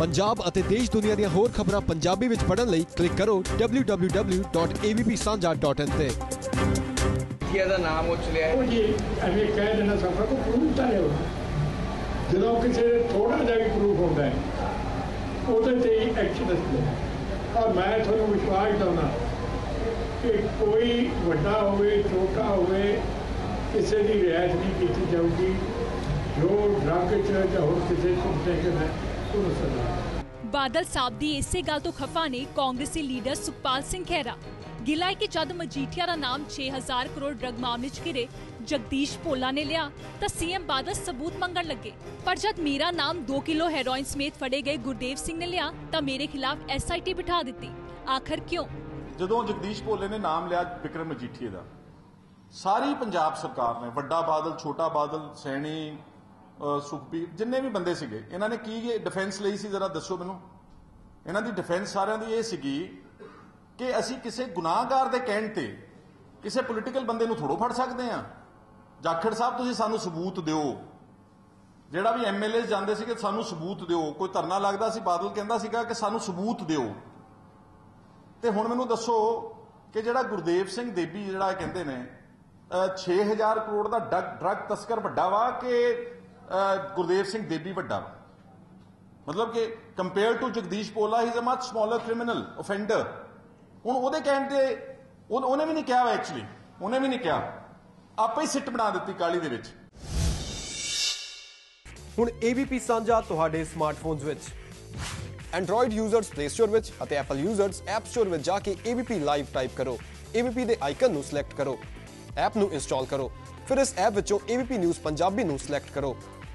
ਪੰਜਾਬ ਅਤੇ ਦੇਸ਼ ਦੁਨੀਆ ਦੀਆਂ ਹੋਰ ਖਬਰਾਂ ਪੰਜਾਬੀ ਵਿੱਚ ਪੜ੍ਹਨ ਲਈ ਕਲਿੱਕ ਕਰੋ www.avpsanja.in ਤੇ। ਕੀ ਦਾ ਨਾਮ ਉਛਲਿਆ ਹੈ। ਉਹ ਜੀ ਐਵੇਂ ਕਹਿ ਦੇਣਾ ਸਫਰ ਕੋ ਪ੍ਰੂਫ ਤਾਂ ਹੋਣਾ ਜਦੋਂ ਕਿਸੇ ਥੋੜਾ ਜਿਹਾ ਵੀ ਪ੍ਰੂਫ ਹੁੰਦਾ ਹੈ ਉਹਦੇ ਤੇ ਹੀ ਐਕਸ਼ਨ ਦੱਸਦੇ ਔਰ ਮੈਂ ਤੁਹਾਨੂੰ ਵਿਸ਼ਵਾਸ ਦਿਵਾਉਣਾ ਕਿ ਕੋਈ ਵੱਡਾ ਹੋਵੇ ਛੋਟਾ ਹੋਵੇ ਕਿਸੇ ਦੀ ਰਿਆਇਤ ਨਹੀਂ ਕੀਤੀ ਜਾਊਗੀ। ਜੋ ਡਰੱਗ ਚ ਜਾਂ ਹੋਰ ਕਿਸੇ ਹੈ ਉਹਨੂੰ ਸਜ਼ਾ ਬਾਦਲ ਸਾਹਿਬ ਦੀ ਇਸੇ ਗੱਲ ਤੋਂ ਖਫਾ ਨੇ ਕਾਂਗਰਸੀ ਲੀਡਰ ਸੁਖਪਾਲ ਸਿੰਘ ਖਹਿਰਾ। ਗਿਲਾ ਹੈ ਕਿ ਜਦ ਮਜੀਠੀਆ ਦਾ ਨਾਮ 6000 ਕਰੋੜ ਡਰਗ ਮਾਮਲੇ 'ਚ ਘਿਰੇ, ਜਗਦੀਸ਼ ਭੋਲਾ ਨੇ ਲਿਆ ਤਾਂ ਸੀਐਮ ਬਾਦਲ ਸਬੂਤ ਮੰਗਣ ਲੱਗੇ। ਪਰ ਜਦ ਮੇਰਾ ਨਾਮ 2 ਕਿਲੋ ਹੈਰੋਇਨ ਸਮੇਤ ਫੜੇ ਗਏ ਗੁਰਦੇਵ ਸਿੰਘ ਨੇ ਲਿਆ ਤਾਂ ਮੇਰੇ ਖਿਲਾਫ ਐਸਆਈਟੀ ਬਿਠਾ ਦਿੱਤੀ। ਆਖਰ ਕਿਉਂ? ਜਦੋਂ ਜਗਦੀਸ਼ ਭੋਲੇ ਨੇ ਨਾਮ ਲਿਆ ਵਿਕਰਮ ਮਜੀਠੀਆ ਦਾ, ਸਾਰੀ ਪੰਜਾਬ ਸਰਕਾਰ ਨੇ, ਵੱਡਾ ਬਾਦਲ, ਛੋਟਾ ਬਾਦਲ, ਸੈਣੀ ਸੁਖਬੀਰ ਜਿੰਨੇ ਵੀ ਬੰਦੇ ਸੀਗੇ, ਇਹਨਾਂ ਨੇ ਕੀ ਡਿਫੈਂਸ ਲਈ ਸੀ ਜਰਾ ਦੱਸੋ ਮੈਨੂੰ? ਇਹਨਾਂ ਦੀ ਡਿਫੈਂਸ ਸਾਰਿਆਂ ਦੀ ਇਹ ਸੀਗੀ ਕਿ ਅਸੀਂ ਕਿਸੇ ਗੁਨਾਹਗਾਰ ਦੇ ਕਹਿਣ ਤੇ ਕਿਸੇ ਪੋਲੀਟੀਕਲ ਬੰਦੇ ਨੂੰ ਥੋੜੋ ਫੜ ਸਕਦੇ ਆ ਜਾਖੜ ਸਾਹਿਬ, ਤੁਸੀਂ ਸਾਨੂੰ ਸਬੂਤ ਦਿਓ। ਜਿਹੜਾ ਵੀ ਐਮਐਲਏ ਜਾਂਦੇ ਸੀਗੇ, ਸਾਨੂੰ ਸਬੂਤ ਦਿਓ। ਕੋਈ ਧਰਨਾ ਲੱਗਦਾ ਸੀ, ਬਾਦਲ ਕਹਿੰਦਾ ਸੀਗਾ ਕਿ ਸਾਨੂੰ ਸਬੂਤ ਦਿਓ। ਤੇ ਹੁਣ ਮੈਨੂੰ ਦੱਸੋ ਕਿ ਜਿਹੜਾ ਗੁਰਦੇਵ ਸਿੰਘ ਦੇਬੀ, ਜਿਹੜਾ ਕਹਿੰਦੇ ਨੇ ਅਹ 6000 ਕਰੋੜ ਦਾ ਡਰਗ ਡਰਗ ਤਸਕਰ ਵੱਡਾ ਵਾ ਕਿ ਗੁਰਦੇਵ ਸਿੰਘ ਦੇਬੀ ਵੱਡਾ ਮਤਲਬ ਕਿ compare to Jagdish Bhola he is a much smaller criminal offender ਹੁਣ ਉਹਦੇ ਕਹਿਣ ਤੇ ਉਹਨੇ ਵੀ ਨਹੀਂ ਕਿਹਾ ਐਕਚੁਅਲੀ ਉਹਨੇ ਵੀ ਨਹੀਂ ਕਿਹਾ। ਆਪੇ ਹੀ ਸਿੱਟ ਬਣਾ ਦਿੱਤੀ ਕਾਲੀ ਦੇ ਵਿੱਚ। ਹੁਣ AVP ਸਾਂਝਾ ਤੁਹਾਡੇ ਸਮਾਰਟਫੋਨਸ ਵਿੱਚ। Android ਯੂਜ਼ਰਸ Play Store ਵਿੱਚ ਅਤੇ Apple ਯੂਜ਼ਰਸ App Store ਵਿੱਚ ਜਾ ਕੇ AVP ਲਾਈਵ ਟਾਈਪ ਕਰੋ। AVP ਦੇ ਆਈਕਨ ਨੂੰ ਸਿਲੈਕਟ ਕਰੋ। ਐਪ ਨੂੰ ਇੰਸਟਾਲ ਕਰੋ। ਫਿਰ ਇਸ ਐਪ ਵਿੱਚੋਂ AVP ਨਿਊਜ਼ ਪੰਜਾਬੀ ਨੂੰ ਸਿਲੈਕਟ ਕਰੋ।